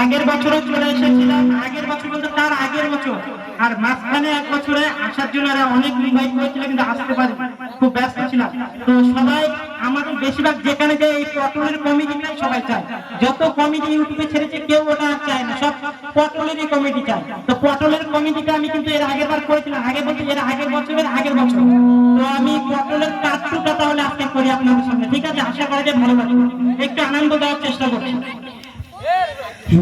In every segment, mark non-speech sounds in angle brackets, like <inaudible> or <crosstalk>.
আগের বছরও চলে এসেছিলাম, আগের বছর বলতে তার আগের বছর। আর মাঝখানে এক বছরে আসার জন্য অনেক ইনভাইট করেছিল, কিন্তু আসতে পারি খুব ব্যস্ত ছিলাম। তো সবাই আমাদের বেশিরভাগ যেখানে যে এই পটলের কমিটিটাই সবাই চায়। যত কমিটি ইউটিউবে ছেড়েছে, কেউ ওটা আর চায় না, সব পটলেরই কমিটি চায়। তো পটলের কমিটিটা আমি কিন্তু এর আগের বার করেছিলাম, আগে বলতে এর আগের বছরের আগের বছর। তো আমি পটলের কাজটুকু তাহলে আজকে করি আপনাদের সামনে, ঠিক আছে? আশা করা যায় ভালো লাগবে। একটু আনন্দ দেওয়ার চেষ্টা করছি। <laughs>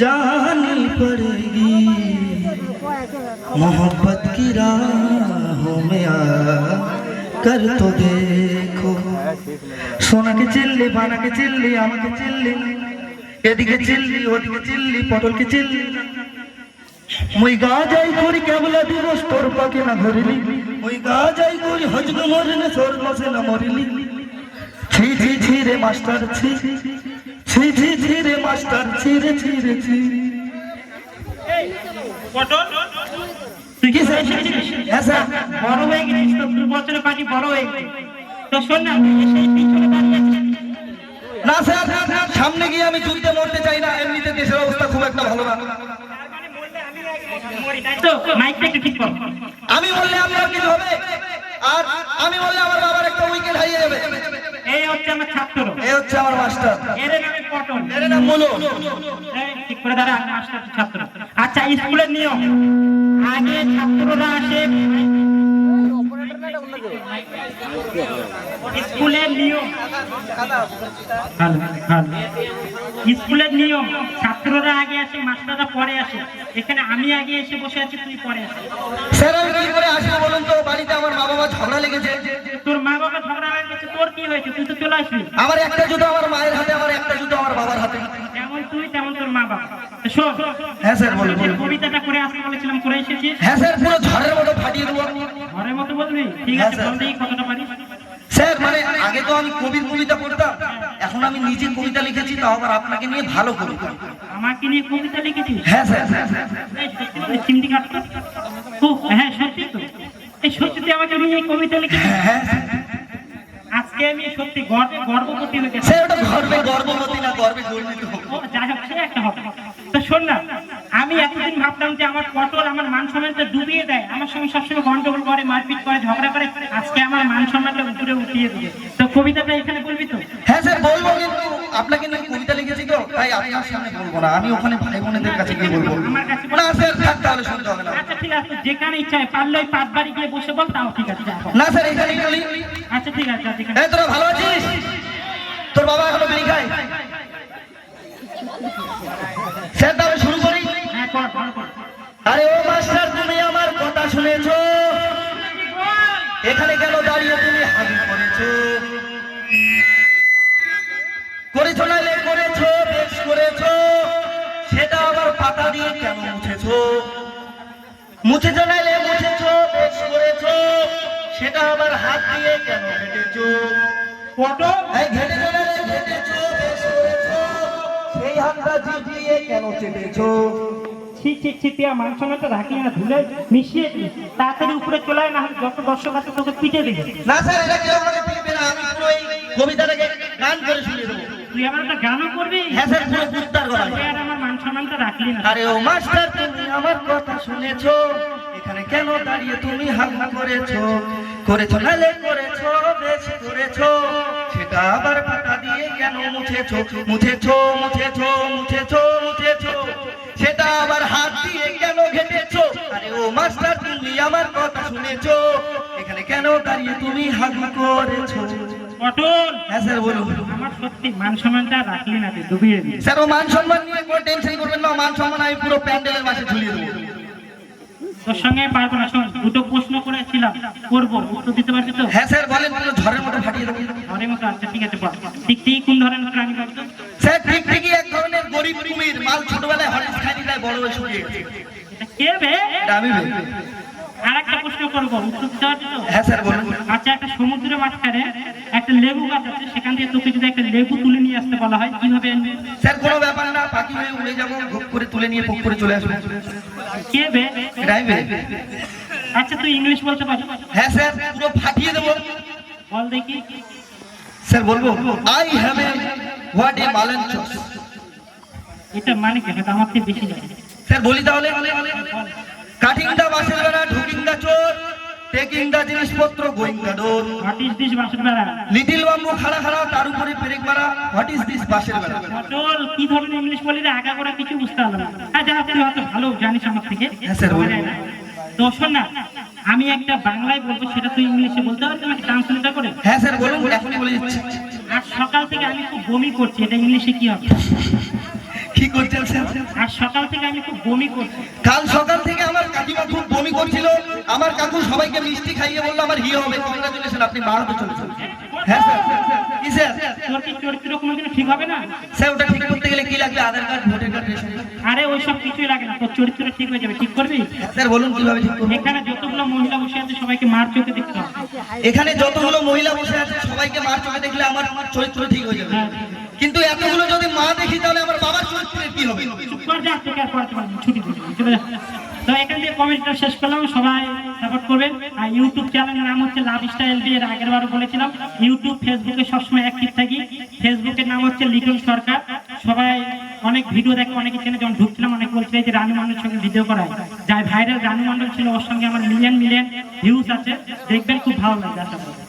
जानी पड़ेगी मोहब्बत की राहों में आ कर तो देखो সোনাকে চিল্লি বানাকে চিল্লি আমাকে চিল্লি এদিকে চিল্লি ওদিকে চিল্লি পটলকে চিল্লি মুই গা যাই করি কেবলা দিবস তোর পাকে না ধরিলি মুই গা যাই করি হজগ মরনে তোর বসে না মরিলি ছি ছি ছি রে মাস্টার ছি। ছি ছি ছি রে মাস্টার ছি রে ছি রে ছি। তুই কি হ্যাঁ স্যার। বড় হয়ে গেছিস তো দু বছরের পাটি বড় হয়ে গেছে। তো শোন না তুই সেই পিছনে দাঁড়িয়ে না স্যার সামনে গিয়ে আমি যুদ্ধে মরতে চাই না এমনিতে দেশের অবস্থা খুব একটা ভালো না। আমি বললে আপনার কিছু হবে? আর আমি বললে আমার বাবার একটা উইকেট হারিয়ে যাবে ছাত্র হচ্ছে আমার মাস্টার। এর নামে পটল এর নাম ঠিক করে দাঁড়া মাস্টার ছাত্র। আচ্ছা স্কুলের নিয়ম। আগে ছাত্ররা আসে। স্কুলের নিয়ম। স্কুলের ছাত্ররা আগে আসে মাস্টাররা পরে আসে। এখানে আমি আগে এসে বসে আছি তুই পরে আসে। স্যার আমি কি করে আসব বলুন তো? বাড়িতে আমার মা বাবা ঝগড়া লেগেছে। তোর মা বাবা ঝগড়া হয়ে গেছে তোর কি হয়েছে তুই তো চলে আসবি আমার একটা জুতো আমার মায়ের হাতে আমার একটা জুতো আমার বাবার হাতে। যেমন তুই তেমন তোর মা বাবা। শোন হ্যাঁ স্যার বলুন যে কবিতাটা করে আসতে বলেছিলাম করে এসেছিস? হ্যাঁ স্যার পুরো ঝড়ের মতো ফাটিয়ে দেবো। ঘরের মতো বলবি ঠিক হ্যাঁ, আছে বল দেখি কতটা পারিস। স্যার মানে আগে তো আমি কবির কবিতা পড়তাম এখন আমি নিজে কবিতা লিখেছি তাও আবার আপনাকে নিয়ে ভালো কবিতা আমাকে নিয়ে কবিতা লিখেছিস? হ্যাঁ স্যার। সত্যি চিমটি কাটতো ও হ্যাঁ সত্যি তো। এই সত্যি আমাকে নিয়ে কবিতা লিখেছিস? হ্যাঁ। আজকে আমি সত্যি গর্বে গর্ববতী হয়ে গেছি। স্যার ওটা গর্বে গর্ভবতী না গর্বে গর্বিত যাই হোক সে একটা হবে। তো শোন না আমি এতদিন ভাবতাম যে আমার পটল আমার মান সম্মানটা ডুবিয়ে দেয়। আমার সঙ্গে সবসময় গন্ডগোল করে মারপিট করে ঝগড়া করে আজকে আমার মান সম্মানটা উপরে উঠিয়ে দেবে। তো কবিতাটা এখানে বলবি তো? হ্যাঁ স্যার বলব কিন্তু আপনাকে নিয়ে কবিতা লিখেছি তো তাই আপনার সামনে বলব না। আমি ওখানে ভাই বোনেদের কাছে গিয়ে বলব। আমার কাছে না স্যার থাক তাহলে শুনতে হবে না। আচ্ছা ঠিক আছে যেখানে ইচ্ছা পারলে ওই পাঁচ বাড়ি গিয়ে বসে বল তাও ঠিক আছে না স্যার এখানে আচ্ছা ঠিক আছে এই তোরা ভালো আছিস? তোর বাবা এখনও বিড়ি খায়? স্যার তাহলে শুরু করি? কর ভালো কর। আরে ও মাস্টার তুমি আমার কথা শুনেছো। এখানে কেন দাঁড়িয়ে তুমি হাজির করেছ? করেছ নাইলে করেছ বেশ করেছ। সেটা আবার পাতা দিয়ে কেন মুছেছো? মুছেছো নাইলে করেছ সেটা আবার হাত দিয়ে কেন পটল এই বেশ সেই হাতটা কেন চেটেছো ছি ছি ছি তুই মান সম্মানটা রাখলি না ধুলে মিশিয়ে দিস তাড়াতাড়ি উপরে চলে আয় না হলে যত দর্শক আছে তোকে পিটে দিবে। না স্যার এটা কেউ আমাকে পিটবে না আমি পুরো এই কবিতাটাকে গান করে শুনিয়ে দেবো। তুই আবার একটা গানও করবি? হ্যাঁ স্যার পুরো বুঝতার গলায় আর আমার মান সম্মানটা রাখলি না। আরে ও মাস্টার তুমি আমার কথা শুনেছো। এখানে কেন দাঁড়িয়ে তুমি হাল্লা করেছ? করেছ? নালে করেছ বেশ করেছ। সেটা আবার পাতা দিয়ে কেন মুছেছো? মুছেছো মুছেছো মুছেছো মুছেছো। সেটা আবার হাত দিয়ে কেন ঘেটেছো? আরে ও মাস্টার তুমি আমার কথা শুনেছো। এখানে কেন দাঁড়িয়ে তুমি হাল্লা করেছ? পটল! হ্যাঁ স্যার বলুন। আমার সত্যি মান সম্মানটা রাখলি না তুই ডুবিয়ে দিস স্যার ও মান সম্মান নিয়ে কোনো টেনশন করবেন না। মান সম্মান আমি পুরো প্যান্ডেলের মাঝে ঝুলিয়ে দেবো। তোর সঙ্গে পারব না শোন দুটো প্রশ্ন করেছিলাম করব উত্তর দিতে পারবি তো? হ্যাঁ স্যার বলেন পুরো ঝড়ের মতো ফাটিয়ে দেবো। ঘরের মতো আচ্ছা ঠিক আছে বল। ঠিক ঠিক কোন ধরনের প্রাণী বলতো স্যার ঠিক ঠিকই এক ধরনের গরিব কুমির মাল ছোটবেলায় হরিস খাইনি তাই বড় হয়ে শুকিয়ে কে বে? আমি ভেবে। আর একটা প্রশ্ন করব উত্তর দিতে পারবি তো? হ্যাঁ স্যার বলুন। আচ্ছা একটা সমুদ্রের মাঝখানে একটা লেবু গাছ আছে সেখান থেকে তোকে যদি একটা লেবু তুলে নিয়ে আসতে বলা হয় কীভাবে স্যার কোনো ব্যাপার না পাখি হয়ে উড়ে যাব ঘুপ করে তুলে নিয়ে পুক করে চলে আসব। কে বে? এটা আচ্ছা তুই ইংলিশ বলতে পারো। হ্যাঁ স্যার পুরো ফাটিয়ে দেবো। বল দেখি। স্যার বলব I have a what a balance এটা মানে কি? এটা আমার থেকে বেশি স্যার বলি তাহলে। কাটিং দা বাসের বেড়া ঢুকিং দা চোর। টেকিং দা জিনিসপত্র going the door. What is this বাসের লিটিল বাম্বু খাড়া খাড়া তার উপরে পেরেক মারা। হোয়াট ইজ দিস বাসের কি ধরনের ইংলিশ বলি রে আগা করা কিছু বুঝতে পারলাম না। হ্যাঁ যা তুই হয়তো ভালো জানিস আমার থেকে। হ্যাঁ, স্যার, বলুন। তো শোন না আমি একটা বাংলায় বলব সেটা তুই ইংলিশে বলতে পারবি আমাকে ট্রান্সলেটর করে। হ্যাঁ স্যার বলুন এখনই বলে দিচ্ছি। আর সকাল থেকে আমি খুব বমি করছি এটা ইংলিশে কি হবে? কি করছেন আর সকাল থেকে আমি খুব বমি করছি। কাল সকাল থেকে আমার কাকিমা খুব বমি করছিল। আমার কাকু সবাইকে মিষ্টি খাইয়ে বলল আমার হিয়ে হবে কংগ্রাচুলেশন আপনি চলেছেন। হ্যাঁ স্যার? তোর কি চরিত্র কোনোদিনও ঠিক হবে না? স্যার ওটা ঠিক করতে গেলে কি লাগবে? Aadhaar card voter card ration card? আরে ওইসব কিছুই লাগে না। তোর চরিত্র ঠিক হয়ে যাবে। ঠিক করবি? স্যার বলুন কীভাবে ঠিক করব? এখানে যতগুলো মহিলা বসে আছে সবাইকে মার চোখে দেখতে হবে। এখানে যতগুলো মহিলা বসে আছে সবাইকে মার চোখে দেখলে আমার চরিত্র ঠিক হয়ে যাবে। হ্যাঁ। কিন্তু এতগুলো দেখি তাহলে আমার বাবার চরিত্রের কি হবে? চুপ যা তোকে আর পড়াতে পারব ছুটি চলে তো এখান থেকে কমেন্টটা শেষ করলাম, সবাই সাপোর্ট করবেন। আর ইউটিউব চ্যানেলের নাম হচ্ছে লাভ স্টাইল দিয়ে এর আগের বারও বলেছিলাম। ইউটিউব ফেসবুকে সবসময় অ্যাক্টিভ থাকি। ফেসবুকের নাম হচ্ছে লিটন সরকার সবাই অনেক ভিডিও দেখে, অনেকে চেনে, যখন ঢুকছিলাম, অনেক বলছিল যে রানু মন্ডলের সঙ্গে ভিডিও করায়। যাই ভাইরাল রানু মন্ডল ছিল, ওর সঙ্গে আমার মিলিয়ন মিলিয়ন ভিউজ আছে। দেখবেন খুব ভালো লাগে আশা করি।